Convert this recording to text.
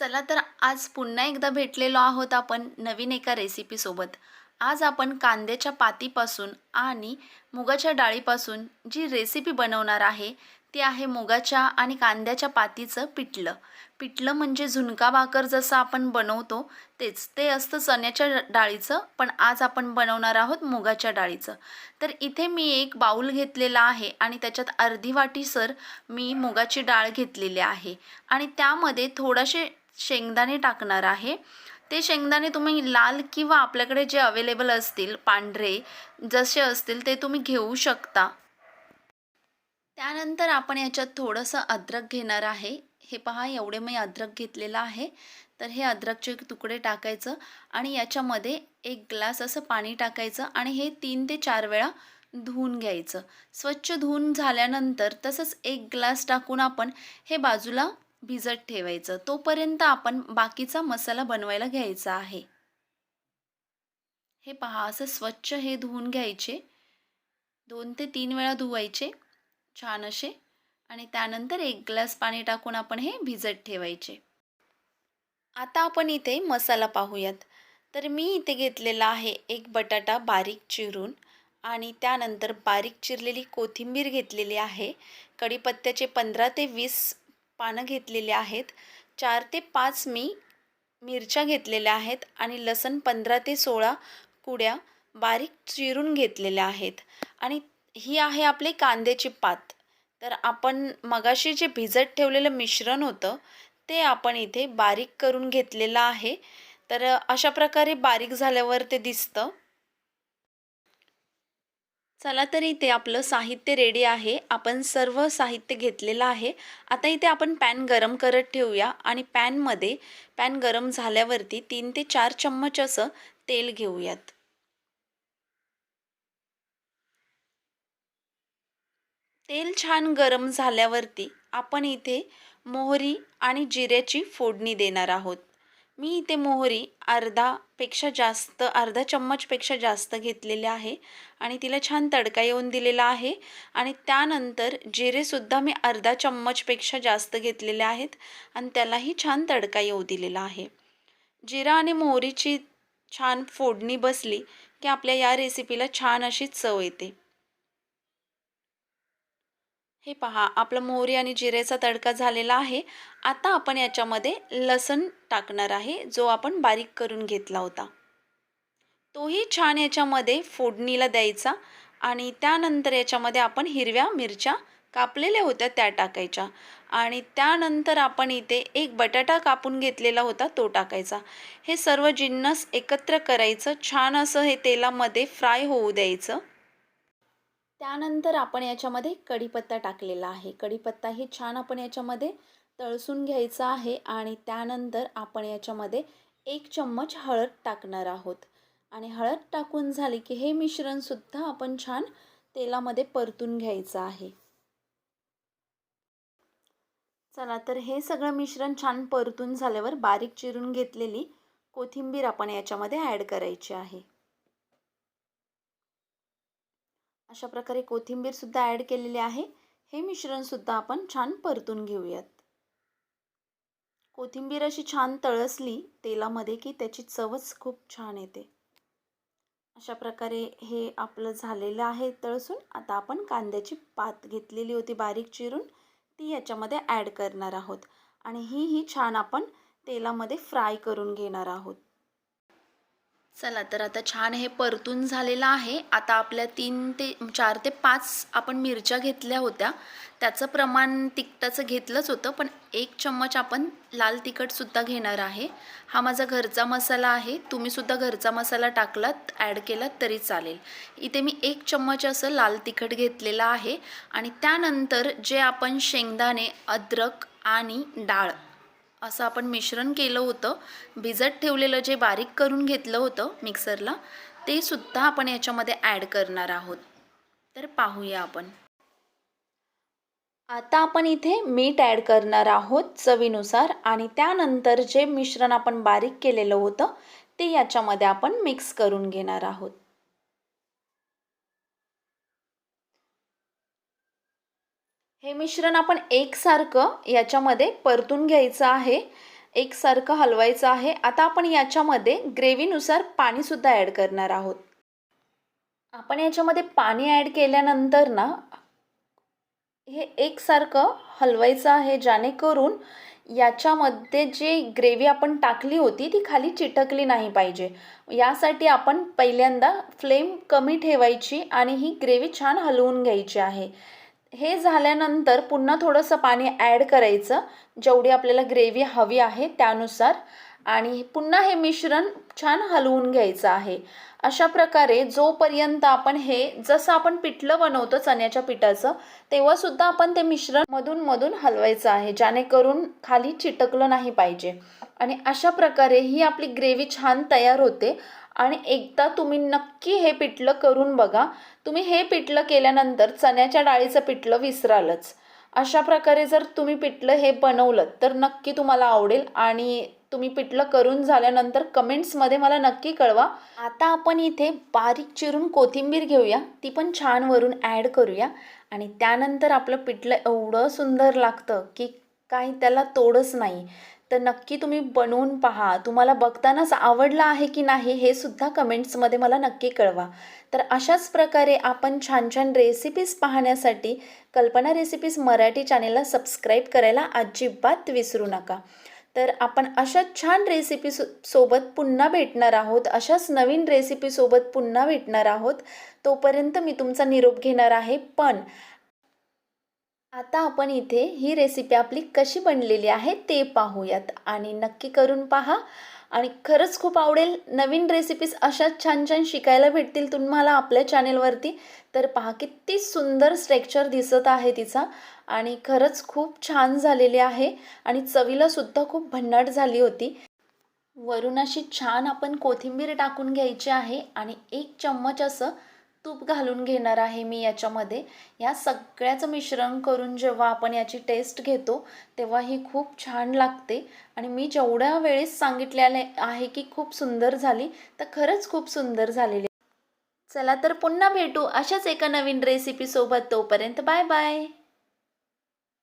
चला तर आज पुन्हा एकदा भेटलेलो आहोत आपण नवीन एका रेसिपीसोबत आज आपण कांद्याच्या पातीपासून आणि मुगाच्या डाळीपासून जी रेसिपी बनवणार आहे ती आहे मुगाच्या आणि कांद्याच्या पातीचं पिठलं. पिठलं म्हणजे झुणका भाकर जसं आपण बनवतो तेच ते असतं चण्याच्या डाळीचं पण आज आपण बनवणार आहोत मुगाच्या डाळीचं. तर इथे मी एक बाऊल घेतलेला आहे आणि त्याच्यात अर्धी वाटीसर मी मुगाची डाळ घेतलेली आहे. आणि त्यामध्ये थोडासे शेंगदाणे टाकणार आहे. ते शेंगदाणे तुम्ही लाल किंवा आपल्याकडे जे अवेलेबल असतील पांढरे जसे असतील ते तुम्ही घेऊ शकता. त्यानंतर आपण याच्यात थोडंसं अद्रक घेणार आहे. हे पहा एवढे मी अद्रक घेतलेलं आहे. तर हे अद्रकचे तुकडे टाकायचं आणि याच्यामध्ये एक ग्लास असं पाणी टाकायचं आणि हे तीन ते चार वेळा धुवून घ्यायचं. स्वच्छ धुवून झाल्यानंतर तसंच एक ग्लास टाकून आपण हे बाजूला भिजत ठेवायचं. तोपर्यंत आपण बाकीचा मसाला बनवायला घ्यायचा आहे. हे पहा असं स्वच्छ हे धुवून घ्यायचे. दोन ते तीन वेळा धुवायचे छान असे. आणि त्यानंतर एक ग्लास पाणी टाकून आपण हे भिजत ठेवायचे. आता आपण इथे मसाला पाहूयात. तर मी इथे घेतलेला आहे एक बटाटा बारीक चिरून आणि त्यानंतर बारीक चिरलेली कोथिंबीर घेतलेली आहे. कढीपत्त्याचे पंधरा ते वीस पानं घेतलेली आहेत. चार ते पाच मी मिरच्या घेतलेल्या आहेत आणि लसण पंधरा ते सोळा कुड्या बारीक चिरून घेतलेल्या आहेत. आणि ही आहे आपली कांद्याची पात. तर आपण मगाशी जे भिजत ठेवलेलं मिश्रण होतं ते आपण इथे बारीक करून घेतलेलं आहे. तर अशा प्रकारे बारीक झाल्यावर ते दिसतं. चला तर इथे आपलं साहित्य रेडी आहे. आपण सर्व साहित्य घेतलेलं आहे. आता इथे आपण पॅन गरम करत ठेवूया आणि पॅनमध्ये पॅन गरम झाल्यावरती तीन ते चार चम्मच असं तेल घेऊयात. तेल छान गरम झाल्यावरती आपण इथे मोहरी आणि जिऱ्याची फोडणी देणार आहोत. मी इथे मोहरी अर्धापेक्षा जास्त अर्धा चम्मचपेक्षा जास्त घेतलेले आहे आणि तिला छान तडका येऊन दिलेला आहे. आणि त्यानंतर जिरेसुद्धा मी अर्धा चम्मचपेक्षा जास्त घेतलेले आहेत आणि त्यालाही छान तडका येऊ दिलेला आहे. जिरा आणि मोहरीची छान फोडणी बसली की आपल्या या रेसिपीला छान अशी चव येते. हे पहा आपलं मोहरी आणि जिरेचा तडका झालेला आहे. आता आपण याच्यामध्ये लसण टाकणार आहे जो आपण बारीक करून घेतला होता. तोही छान याच्यामध्ये फोडणीला द्यायचा आणि त्यानंतर याच्यामध्ये आपण हिरव्या मिरच्या कापलेल्या होत्या त्या टाकायच्या. आणि त्यानंतर आपण इथे एक बटाटा कापून घेतलेला होता तो टाकायचा. हे सर्व जिन्नस एकत्र करायचं छान असं हे तेलामध्ये फ्राय होऊ द्यायचं. त्यानंतर आपण याच्यामध्ये कढीपत्ता टाकलेला आहे. कढीपत्ता हे छान आपण याच्यामध्ये तळसून घ्यायचा आहे आणि त्यानंतर आपण याच्यामध्ये एक चम्मच हळद टाकणार आहोत. आणि हळद टाकून झाली की हे मिश्रणसुद्धा आपण छान तेलामध्ये परतून घ्यायचं आहे. चला तर हे सगळं मिश्रण छान परतून झाल्यावर बारीक चिरून घेतलेली कोथिंबीर आपण याच्यामध्ये ॲड करायची आहे. अशा प्रकारे कोथिंबीरसुद्धा ॲड केलेली आहे. हे मिश्रणसुद्धा आपण छान परतून घेऊयात. कोथिंबीर अशी छान तळसली तेलामध्ये की त्याची चवच खूप छान येते. अशा प्रकारे हे आपलं झालेलं आहे तळसून. आता आपण कांद्याची पात घेतलेली होती बारीक चिरून. ती याच्यामध्ये ॲड करणार आहोत. आणि ही ही छान आपण तेलामध्ये फ्राय करून घेणार आहोत. चला तर आता छान हे परतून झालेलं आहे. आता आपल्या तीन ते चार ते पाच आपण मिरच्या घेतल्या होत्या. त्याचं प्रमाण तिखटाचं घेतलंच होतं पण एक चम्मच आपण लाल तिखटसुद्धा घेणार आहे. हा माझा घरचा मसाला आहे. तुम्हीसुद्धा घरचा मसाला टाकलात ॲड केलात तरी चालेल. इथे मी एक चम्मच असं लाल तिखट घेतलेलं आहे. आणि त्यानंतर जे आपण शेंगदाणे अद्रक आणि डाळ असं आपण मिश्रण केलं होतं. भिजत ठेवलेलं जे बारीक करून घेतलं होतं मिक्सरला ते सुद्धा आपण याच्यामध्ये ॲड करणार आहोत. तर पाहूया आपण. आता आपण इथे मीठ ॲड करणार आहोत चवीनुसार आणि त्यानंतर जे मिश्रण आपण बारीक केलेलं होतं ते याच्यामध्ये आपण मिक्स करून घेणार आहोत. हे मिश्रण आपण एकसारखं याच्यामध्ये परतून घ्यायचं आहे. एकसारखं हलवायचं आहे. आता आपण याच्यामध्ये ग्रेव्हीनुसार पाणीसुद्धा ॲड करणार आहोत. आपण याच्यामध्ये पाणी ॲड केल्यानंतर ना हे एकसारखं हलवायचं आहे. जेणेकरून याच्यामध्ये जी ग्रेव्ही आपण टाकली होती ती खाली चिटकली नाही पाहिजे. यासाठी आपण पहिल्यांदा फ्लेम कमी ठेवायची आणि ही ग्रेव्ही छान हलवून घ्यायची आहे. हे झाल्यानंतर पुन्हा थोडंसं पाणी ॲड करायचं. जेवढी आपल्याला ग्रेव्ही हवी आहे त्यानुसार. आणि पुन्हा हे मिश्रण छान हलवून घ्यायचं आहे. अशा प्रकारे जोपर्यंत आपण हे जसं आपण पिठलं बनवतो चण्याच्या पिठाचं तेव्हासुद्धा आपण ते मिश्रण मधून मधून हलवायचं आहे जेणेकरून खाली चिटकलं नाही पाहिजे. आणि अशा प्रकारे ही आपली ग्रेव्ही छान तयार होते. आणि एकदा तुम्ही नक्की हे पिठलं करून बघा. तुम्ही हे पिठलं केल्यानंतर चण्याच्या डाळीचं पिठलं विसरालच. अशा प्रकारे जर तुम्ही पिठलं हे बनवलं तर नक्की तुम्हाला आवडेल. आणि तुम्ही पिठलं करून झाल्यानंतर कमेंट्समध्ये मला नक्की कळवा. आता आपण इथे बारीक चिरून कोथिंबीर घेऊया. ती पण छान वरून ॲड करूया. आणि त्यानंतर आपलं पिठलं एवढं सुंदर लागतं की काही त्याला तोडच नाही. तर नक्की तुम्ही बनवून पहा. तुम्हाला बघतानाच आवडलं आहे की नाही हे सुद्धा कमेंट्समध्ये मला नक्की कळवा. तर अशाच प्रकारे आपण छान छान रेसिपीज पाहण्यासाठी कल्पना रेसिपीज मराठी चॅनेलला सबस्क्राईब करायला अजिबात विसरू नका. तर आपण अशाच छान रेसिपी सो सोबत पुन्हा भेटणार आहोत. अशाच नवीन रेसिपीसोबत पुन्हा भेटणार आहोत. तोपर्यंत मी तुमचा निरोप घेणार आहे. पण आता आपण इथे ही रेसिपी आपली कशी बनलेली आहे ते पाहूयात. आणि नक्की करून पहा. आणि खरंच खूप आवडेल. नवीन रेसिपीज अशाच छान छान शिकायला भेटतील तुम्हाला आपल्या चॅनेलवरती तर पहा किती सुंदर स्ट्रेक्चर दिसत आहे तिचा. आणि खरंच खूप छान झालेली आहे आणि चवीलासुद्धा खूप भन्नाट झाली होती. वरून अशी छान आपण कोथिंबीर टाकून घ्यायची आहे आणि एक चम्मच असं तूप घालून घेणार आहे मी याच्यामध्ये. या सगळ्याचं मिश्रण करून जेव्हा आपण याची टेस्ट घेतो तेव्हा ही खूप छान लागते. आणि मी जेवढ्या वेळेस सांगितलेले आहे की खूप सुंदर झाली तर खरंच खूप सुंदर झालेली चला तर पुन्हा भेटू अशाच एका नवीन रेसिपीसोबत तोपर्यंत बाय बाय